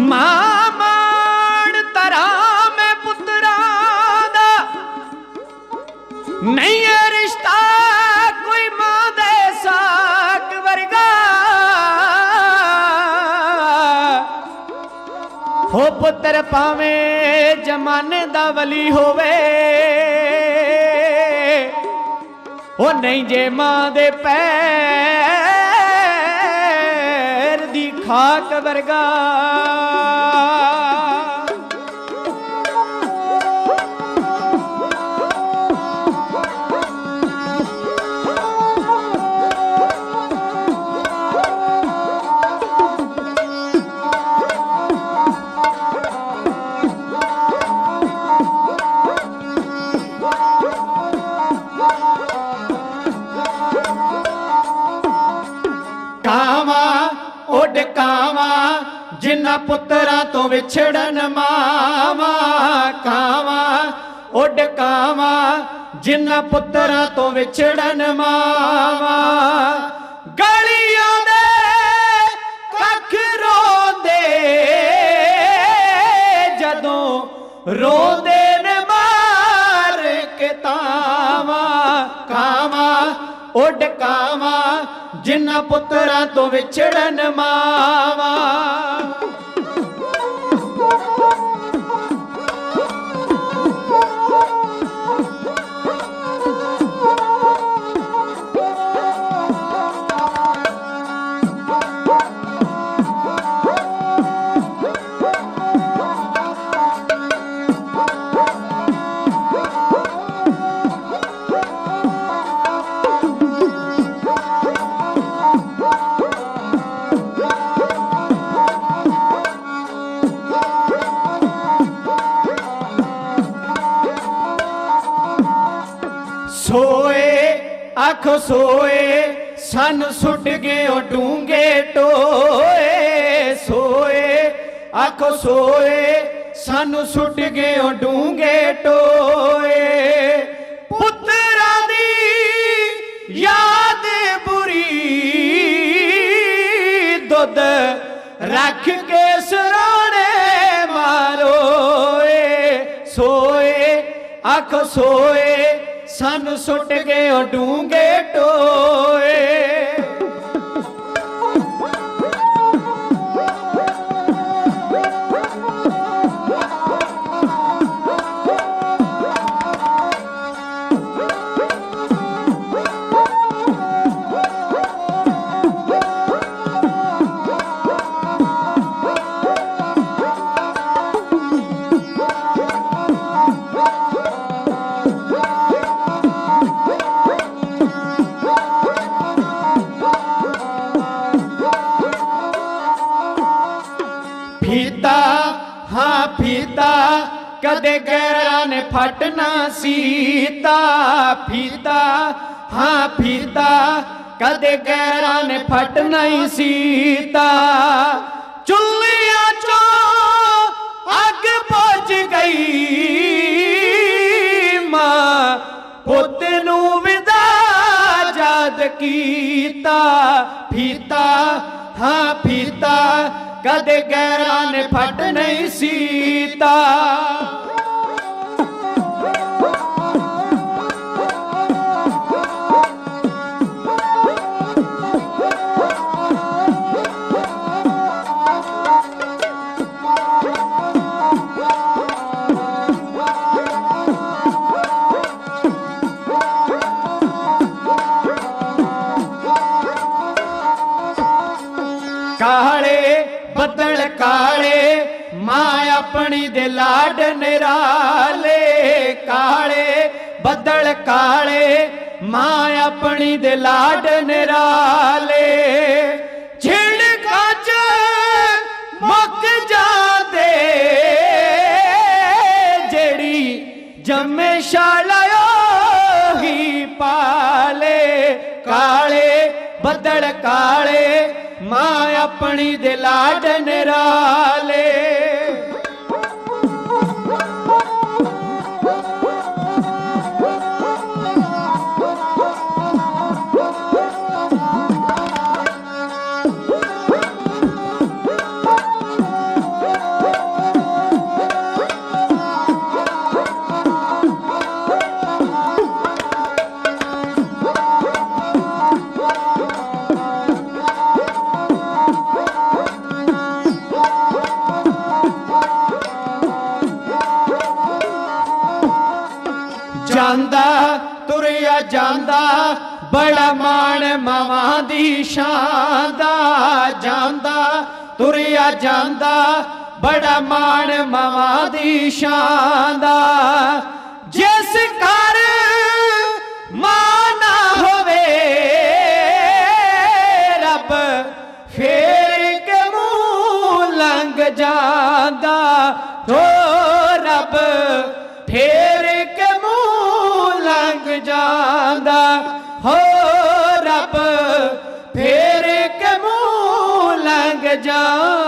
ਮਾਮਣ ਤਰਾ ਮੈਂ ਪੁੱਤਰਾ ਦਾ। ਨਹੀਂ ਇਹ ਰਿਸ਼ਤਾ ਕੋਈ ਮਾਂ ਦੇ ਸਾਕ ਵਰਗਾ। ਹੋ ਪੁੱਤਰ ਭਾਵੇਂ ਜਮਾਨੇ ਦਾ ਵਲੀ ਹੋਵੇ। ਉਹ ਨਹੀਂ ਜੇ ਮਾਂ ਦੇ ਪੈ ਦੀ ਵਰਗਾ। ਕਾਵਾ ਉੱਡ ਕਾਵਾ, ਜਿਨ੍ਹਾਂ ਪੁੱਤਰਾਂ ਤੋਂ ਵਿਛੜਨ ਮਾਵਾ, ਕਾਵਾਂ, ਉੱਡ ਕਾਵਾਂ, ਜਿਨ੍ਹਾਂ ਪੁੱਤਰਾਂ ਤੋਂ ਵਿਛੜਨ ਮਾਵਾ। ਉੱਡ ਕਾਵਾ ਜਿਨ੍ਹਾਂ ਪੁੱਤਰਾਂ ਤੋਂ ਵਿਛੜਨ ਮਾਵਾ। ਸੋਏ, ਅੱਖ ਸੋਏ, ਸਨ ਸੁੱਟ ਗਏ ਉਹ ਡੂੰਗੇ ਟੋਏ। ਸੋਏ, ਅੱਖ ਸੋਏ, ਸਨ ਸੁੱਟ ਗਏ ਉਹ ਡੂੰਗੇ ਟੋਏ। ਪੁੱਤਰਾਂ ਦੀ ਯਾਦ ਬੁਰੀ, ਦੁੱਧ ਰੱਖ ਕੇ ਸਰਾਣੇ ਮਾਰੋਏ। ਸੋਏ, ਅੱਖ ਸੋਏ ਸਾਨੂੰ ਸੁੱਟ ਗਏ ਡੂੰਗੇ ਟੋਏ ਫੀਤਾ, ਹਾਂ ਫੀਤਾ, ਕਦੇ ਗੈਰਾਂ ਨੇ ਫਟਣਾ ਸੀਤਾ। ਫੀਤਾ, ਹਾਂ ਫੀਤਾ, ਕਦੇ ਗੈਰਾਂ ਨੇ ਫਟਣਾ ਹੀ ਸੀਤਾ। ਚੁੱਲ੍ਹਿਆਂ ਚੋਂ ਅੱਗ ਬੁਝ ਗਈ ਮਾਂ, ਪੁੱਤ ਨੂੰ ਵਿਦਾ ਜਦ ਕੀਤਾ। ਫੀਤਾ, ਹਾਂ ਫੀਤਾ ਕਦੇ ਗੈਰਾਂ ਨੇ ਫਟ ਨਹੀਂ ਸੀਤਾ। ਕਾਲੇ ਬੱਦਲ ਕਾਲੇ, ਮਾਂ ਆਪਣੀ ਦੇ ਲਾਡ ਨਿਰਾਲੇ ਕਾਲੇ, ਬੱਦਲ ਕਾਲੇ, ਮਾਂ ਆਪਣੀ ਦੇ ਲਾਡ ਨਿਰਾਲੇ। ਛਿੜਕਾਂ ਚ ਮੁੱਕ ਜਾਂਦੇ, ਜਿਹੜੀ ਜੰਮੇ ਸ਼ਾਲਾਇਓ ਹੀ ਪਾਲੇ। ਕਾਲੇ, ਬੱਦਲ ਕਾਲੇ ਮਾਂ ਆਪਣੀ ਦੇ ਲਾਡ ਨਿਰਾਲੇ ਜਾਂਦਾ, ਤੁਰਿਆ ਜਾਂਦਾ, ਬੜਾ ਮਾਣ ਮਾਵਾਂ ਦੀ ਸ਼ਾਨ ਦਾ ਜਾਂਦਾ, ਤੁਰਿਆ ਜਾਂਦਾ, ਬੜਾ ਮਾਣ ਮਾਵਾਂ ਦੀ ਸ਼ਾਨ ਦਾ। ਜਿਸ ਘਰ ਮਾਂ ਨਾ ਹੋਵੇ, ਰੱਬ ਫੇਰ ਕੇ ਮੂੰਹ ਲੰਘ ਜਾਂਦਾ। ਹੋ ਰੱਬ ਲੰਘ ਹੋ ਰੱਬ ਫੇਰ ਕੇ ਮੂੰਹ ਲੰਘ ਜਾਂਦਾ